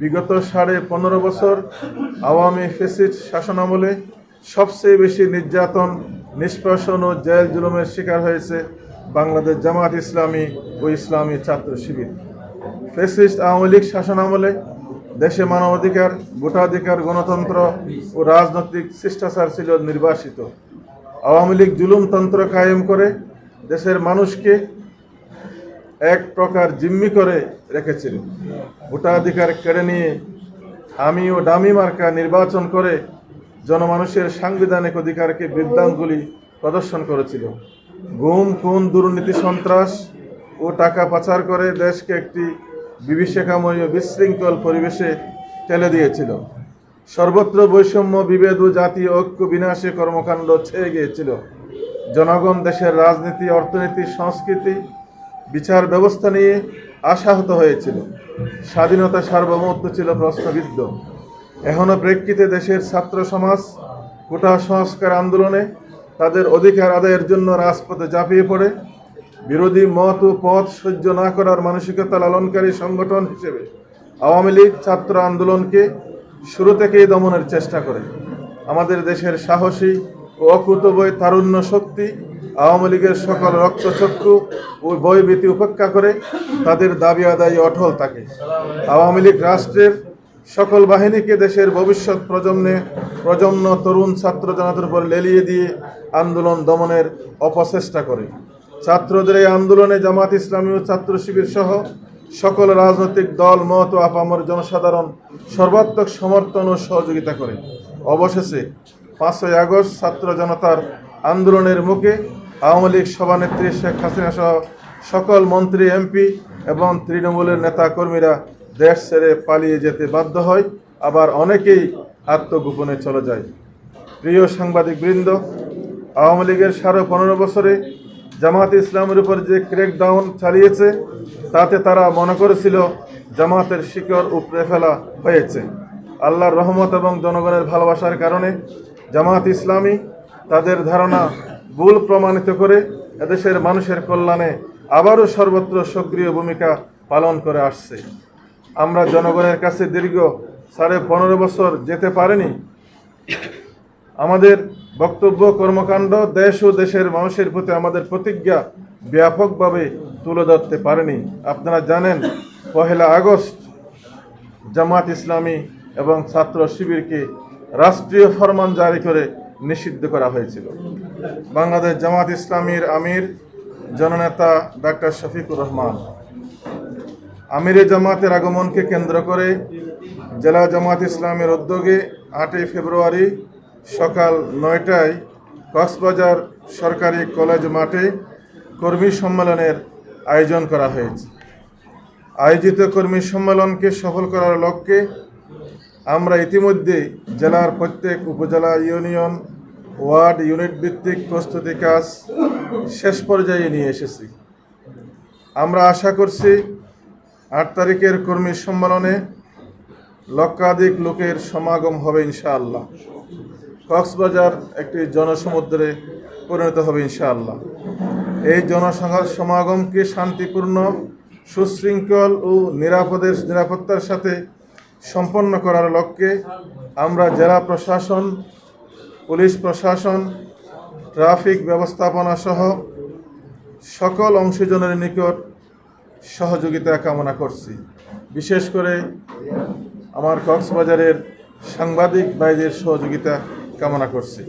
বিগত সাড়ে পনেরো বছর আওয়ামী ফেসিড শাসনামলে সবচেয়ে বেশি নির্যাতন নিষ্পাসন ও জেল জুলুমের শিকার হয়েছে বাংলাদেশ জামাত ইসলামী ও ইসলামী ছাত্র শিবির। ফেসিস্ট আওয়ামী লীগ শাসনামলে দেশে মানবাধিকার, ভোটাধিকার, গণতন্ত্র ও রাজনৈতিক শিষ্টাচার ছিল নির্বাসিত। আওয়ামী লীগ জুলুমতন্ত্র কায়েম করে দেশের মানুষকে এক প্রকার জিম্মি করে রেখেছিল ভোটাধিকার কেড়ে নিয়ে আমি ও ডামি মার্কা নির্বাচন করে জনমানুষের সাংবিধানিক অধিকারকে বৃদ্ধাঙ্গুলি প্রদর্শন করেছিল। গুম, খুন, দুর্নীতি, সন্ত্রাস ও টাকা পাচার করে দেশকে একটি বিভীষিকাময় ও বিশৃঙ্খল পরিবেশে ঠেলে দিয়েছিল। সর্বত্র বৈষম্য, বিভেদ ও জাতীয় ঐক্য বিনাশে কর্মকাণ্ড ছেয়ে গিয়েছিল। জনগণ দেশের রাজনীতি, অর্থনীতি, সংস্কৃতি বিচার ব্যবস্থা নিয়ে আশাহত হয়েছিল। স্বাধীনতা সার্বভৌমত্ব ছিল প্রশ্নবিদ্ধ। এখনও প্রেক্ষিতে দেশের ছাত্র সমাজ কোটা সংস্কার আন্দোলনে তাদের অধিকার আদায়ের জন্য রাজপথে ঝাঁপিয়ে পড়ে। বিরোধী মত ও পথ সহ্য না করার মানসিকতা লালনকারী সংগঠন হিসেবে আওয়ামী লীগ ছাত্র আন্দোলনকে শুরু থেকেই দমনের চেষ্টা করে। আমাদের দেশের সাহসী ও অকুতবয় তারুণ্য শক্তি আওয়ামী লীগের সকল রক্তচক্ষু ও বয়ভীতি উপেক্ষা করে তাদের দাবি আদায় অটল থাকে। আওয়ামী লীগ রাষ্ট্রের সকল বাহিনীকে দেশের ভবিষ্যৎ প্রজন্মে প্রজন্ম তরুণ ছাত্র জনতার উপর লেলিয়ে দিয়ে আন্দোলন দমনের অপচেষ্টা করে। ছাত্রদের এই আন্দোলনে জামাত ইসলামী ও ছাত্র শিবির সহ সকল রাজনৈতিক দল, মত ও আপামর জনসাধারণ সর্বাত্মক সমর্থন ও সহযোগিতা করে। অবশেষে পাঁচই আগস্ট ছাত্র জনতার আন্দোলনের মুখে আওয়ামী লীগ সভানেত্রী শেখ হাসিনা সহ সকল মন্ত্রী, এমপি এবং তৃণমূলের নেতা কর্মীরা দেশ ছেড়ে পালিয়ে যেতে বাধ্য হয়। আবার অনেকেই আত্মগোপনে চলে যায়। প্রিয় সাংবাদিক বৃন্দ আওয়ামী লীগের সাড়ে পনেরো বছরে জামাত ইসলামের উপর যে ক্রেকডাউন চালিয়েছে, তাতে তারা মনে করেছিল জামাতের শিকড় উপড়ে ফেলা হয়েছে। আল্লাহর রহমত এবং জনগণের ভালোবাসার কারণে জামাত ইসলামী তাদের ধারণা ভুল প্রমাণিত করে এদেশের মানুষের কল্যাণে আবারও সর্বত্র সক্রিয় ভূমিকা পালন করে আসছে। আমরা জনগণের কাছে দীর্ঘ সাড়ে পনেরো বছর যেতে পারেনি। আমাদের বক্তব্য, কর্মকাণ্ড দেশ ও দেশের মানুষের প্রতি আমাদের প্রতিজ্ঞা ব্যাপকভাবে তুলে ধরতে পারেনি। আপনারা জানেন, পহেলা আগস্ট জামাত ইসলামী এবং ছাত্র শিবিরকে রাষ্ট্রীয় ফরমান জারি করে নিষিদ্ধ করা হয়েছিল। বাংলাদেশ জামাত ইসলামীর আমির, জননেতা ডাক্তার শফিকুর রহমান। আমিরে জামাতের আগমনকে কেন্দ্র করে জেলা জামাত ইসলামের উদ্যোগে আটই ফেব্রুয়ারি সকাল নয়টায় কক্সবাজার সরকারি কলেজ মাঠে কর্মী সম্মেলনের আয়োজন করা হয়েছে। আয়োজিত কর্মী সম্মেলনকে সফল করার লক্ষ্যে আমরা ইতিমধ্যে জেলার প্রত্যেক উপজেলা ইউনিয়ন, ওয়ার্ড ইউনিট ভিত্তিক প্রস্তুতি কাজ শেষ পর্যায়ে নিয়ে এসেছি। আমরা আশা করছি আট তারিখের কর্মী সম্মেলনে লক্ষাধিক লোকের সমাগম হবে ইনশাআল্লাহ। কক্সবাজার একটি জনসমুদ্রে পরিণত হবে ইনশাআল্লাহ। এই জনসংঘ সমাগমকে শান্তিপূর্ণ, সুশৃঙ্খল ও নিরাপদের নিরাপত্তার সাথে সম্পন্ন করার লক্ষ্যে আমরা জেলা প্রশাসন, পুলিশ প্রশাসন, ট্রাফিক ব্যবস্থাপনা সহ সকল অংশজনের নিকট সহযোগিতা কামনা করছি। বিশেষ করে আমার কক্সবাজারের সাংবাদিক ভাইদের সহযোগিতা কামনা করছি।